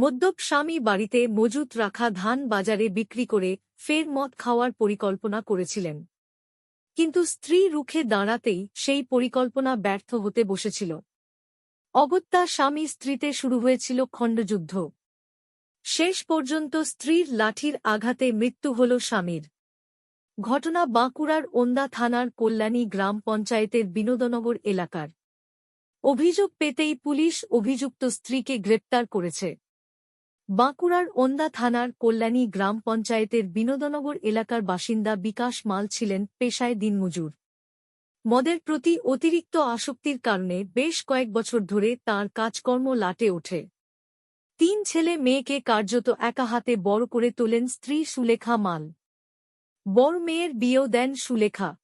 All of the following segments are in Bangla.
মদ্যপ স্বামী বাড়িতে মজুত রাখা ধান বাজারে বিক্রি করে ফের মদ খাওয়ার পরিকল্পনা করেছিলেন। কিন্তু স্ত্রী রুখে দাঁড়াতেই সেই পরিকল্পনা ব্যর্থ হতে বসেছিল। অগত্যা স্বামী স্ত্রীতে শুরু হয়েছিল খণ্ডযুদ্ধ। শেষ পর্যন্ত স্ত্রীর লাঠির আঘাতে মৃত্যু হল স্বামীর। ঘটনা বাঁকুড়ার ওন্দা থানার কল্যাণী গ্রাম পঞ্চায়েতের বিনোদনগর এলাকার। অভিযোগ পেতেই পুলিশ অভিযুক্ত স্ত্রীকে গ্রেপ্তার করেছে। বাঁকুড়ার ওন্দা থানার কল্যাণী গ্রাম পঞ্চায়েতের বিনোদনগর এলাকার বাসিন্দা বিকাশ মাল ছিলেন পেশায় দিনমজুর। মদের প্রতি অতিরিক্ত আসক্তির কারণে বেশ কয়েক বছর ধরে তার কাজকর্ম লাটে ওঠে। তিন ছেলে মেয়েকে কার্যত একা হাতে বড় করে তোলেন স্ত্রী সুলেখা মাল। বড় মেয়ের বিয়েও দেন সুলেখা।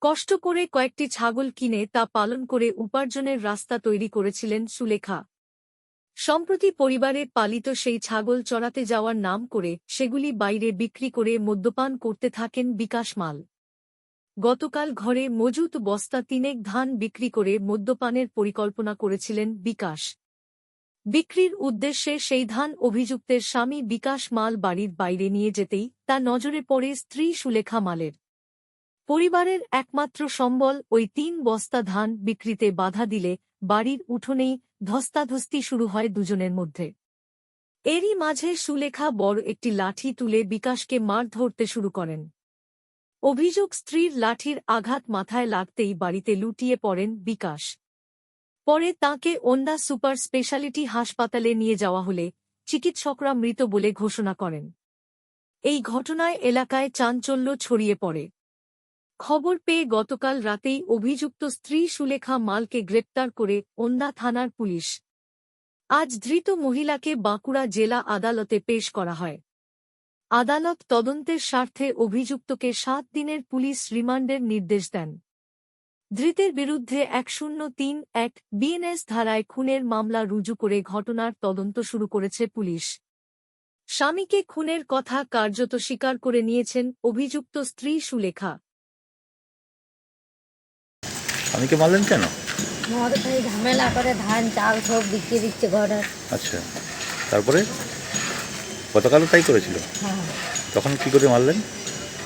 কষ্ট করে কয়েকটি ছাগল কিনে তা পালন করে উপার্জনের রাস্তা তৈরি করেছিলেন সুলেখা। সম্প্রতি পরিবারে পালিত সেই ছাগল চড়াতে যাওয়ার নাম করে সেগুলি বাইরে বিক্রি করে মদ্যপান করতে থাকেন বিকাশ মাল গতকাল ঘরে মজুত বস্তা তিনেক ধান বিক্রি করে মদ্যপানের পরিকল্পনা করেছিলেন বিকাশ। বিক্রির উদ্দেশ্যে সেই ধান অভিযুক্তের স্বামী বিকাশ মাল বাড়ির বাইরে নিয়ে যেতেই তা নজরে পড়ে স্ত্রী সুলেখা মালের। পরিবারের একমাত্র সম্বল ওই তিন বস্তা ধান বিক্রিতে বাধা দিলে বাড়ির উঠোনেই ধস্তাধস্তি শুরু হয় দুজনের মধ্যে। এরই মাঝে সুলেখা বড় একটি লাঠি তুলে বিকাশকে মার ধরতে শুরু করেন। অভিযোগ স্ত্রীর লাঠির আঘাত মাথায় লাগতেই বাড়িতে লুটিয়ে পড়েন বিকাশ। পরে তাঁকে ওন্দা সুপার স্পেশালিটি হাসপাতালে নিয়ে যাওয়া হলে চিকিৎসকরা মৃত বলে ঘোষণা করেন। এই ঘটনায় এলাকায় চাঞ্চল্য ছড়িয়ে পড়ে। খবর পেয়ে গতকাল রাতেই অভিযুক্ত স্ত্রী সুলেখা মালকে গ্রেপ্তার করে ওন্দা থানার পুলিশ। আজ ধৃত মহিলাকে বাঁকুড়া জেলা আদালতে পেশ করা হয়। আদালত তদন্তের স্বার্থে অভিযুক্তকে সাত দিনের পুলিশ রিমান্ডের নির্দেশ দেন। ধৃতের বিরুদ্ধে এক শূন্য তিন এক বিএনএস ধারায় খুনের মামলা রুজু করে ঘটনার তদন্ত শুরু করেছে পুলিশ। স্বামীকে খুনের কথা কার্যত স্বীকার করে নিয়েছেন অভিযুক্ত স্ত্রী সুলেখা। স্বামীকে মারলেন কেন? মদ খাই ঝামেলা করে ধান চাল সব বিক্রি দিচ্ছে ঘরে। আচ্ছা তারপরে? গতকালও তাই করেছিল? হ্যাঁ। তখন কি করে মারলেন?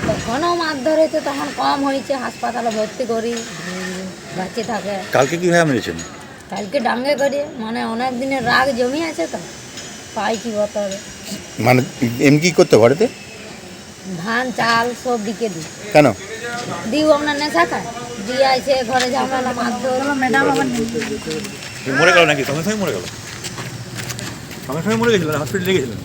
তখনও মাছ ধরেছে তখন কম হয়েছে হাসপাতালে ভর্তি করি বাঁচে থাকে। কালকে কীভাবে মেরেছেন? কালকে ডাঙ্গে করি মানে অনেক দিনের রাগ জমি আছে তো পাইছি বোতল মানে এমনি কি করতে বাড়িতে ধান চাল সব বিকে দিই। কেন? দিও আপনার নেশা খায় দিয়ে আছে ঘরে ঝামেলা মাছ ম্যাডাম আমার মরে গেল নাকি? সঙ্গে সঙ্গে মরে গেল। সঙ্গে সঙ্গে মরে গেছিল হসপিটালে গেছিলেন